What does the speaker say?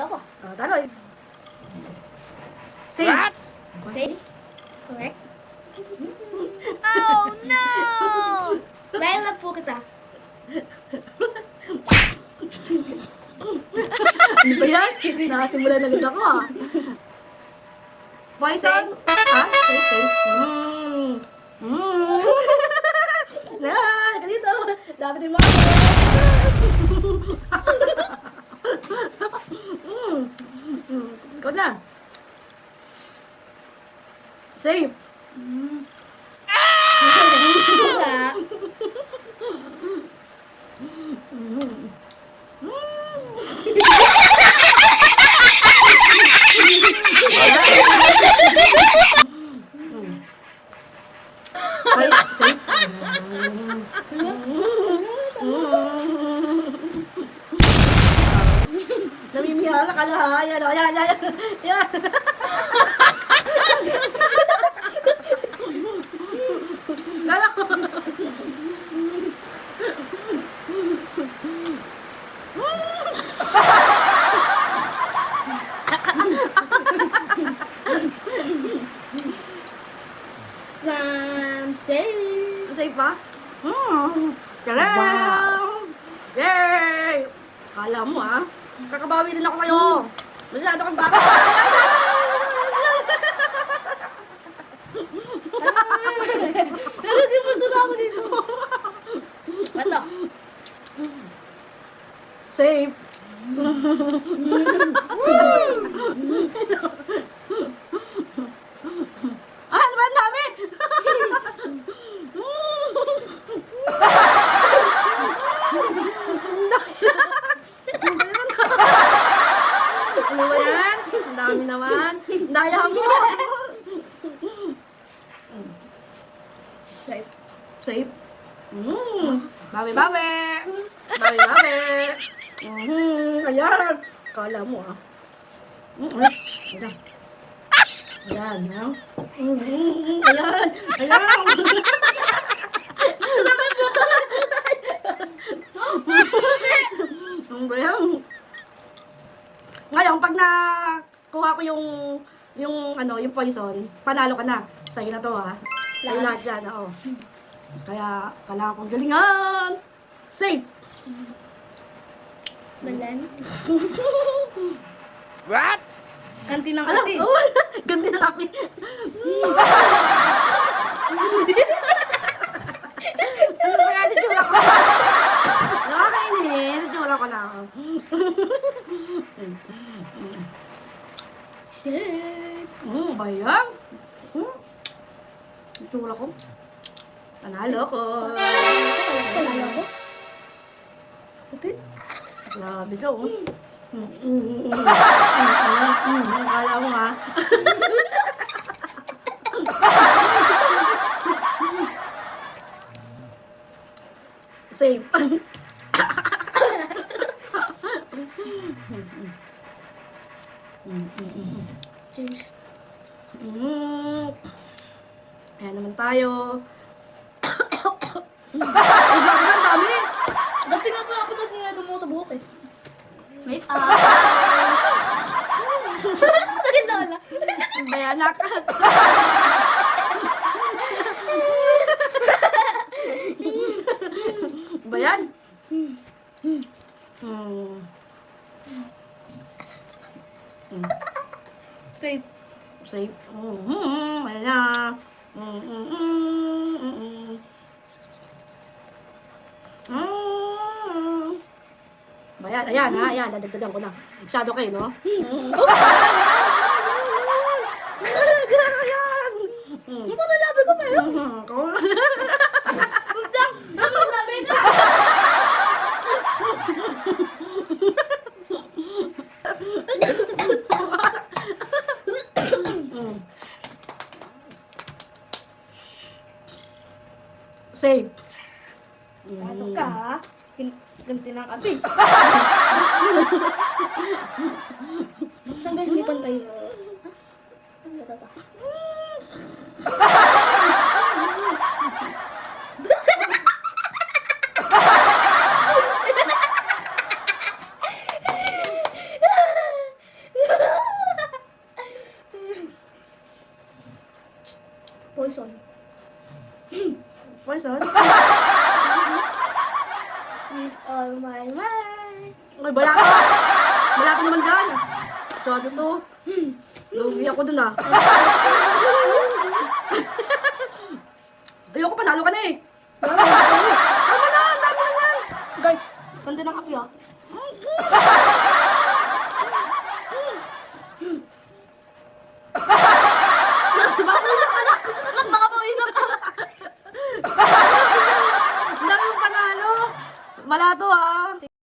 Panalo ko. Oh, talo. Save. What? Save. Correct. Oh no! Dahil na po kita. Ano ba yan? Nakasimula na agad ako ah. Poison? Ha? Save, save. Mmm. Mmm. Na, ka dito. Dapat yung mga. Mm. Mm. Ikaw na. Save. Wala. Save. Namimihala ka na ha. Yan, o, yan, yan, yan. Yan. Lala ko. Sam, save. Save pa? Hmm. Wow. Yay! Kala mo ah. Kakabawi din ako sa'yo. Masyado kang baka. Nalagyan mo doon ako dito. Bato. Save. ah, ano ba ang dami? ano ba yan? Ang dami naman. Daya mo. Save. Save. Mm. Bawi, bawi. Bawi, bawi. Mm, ayan. Kala mo ah. Mm, ay, ayan. Ayan, ha? Mm, mm, ayan. Ayan. Ito naman po ako. Ano ba yan? Ngayon, pag nakuha ko yung ano, yung poison, panalo ka na. Sa'yo na to ha. Sa'yo lahat dyan, oo. Kaya, kailangan kong galingan. Safe! Dalan. What? Kanti ng Alam, kape. oh, ganti na kape. Ano ba kaya tsura ko? Nakakainis. Tsura ko na. Save. Hmm, ba yan? Hmm? Tsura ko. Panalo ko. Panalo ko. Puti. Grabe ka, oh. Mm, mm, mm. Akala mo, ha? Safe. Change. Mm. Ayan naman tayo. Ay, grabe ang dami. Dati nga po ako nagingado mo sa buhok eh. Ah. Dahil lola. Bayanak. Bayan. Hmm. Save. Safe. Mm-hmm. Ayan. Mm. Ayan ayan, dadagdagan ko na. Masyado kayo, no? Ayan! Mm. Ano pa nalabi ko pa yun? Mhm. Ko- Udang! Ano nalabi ko? Save. Pato ka ha? Gan- Ganti ng kape. Saan ba hindi pantay? Ha? Ano ba ito? Amazon. Is all my mind. Ay, wala ka. Wala ka naman dyan. So, ano to? Lugi ako dun ah. Ayoko, panalo ka na eh. Tama na, tama na. Guys, ganda ng kape ah.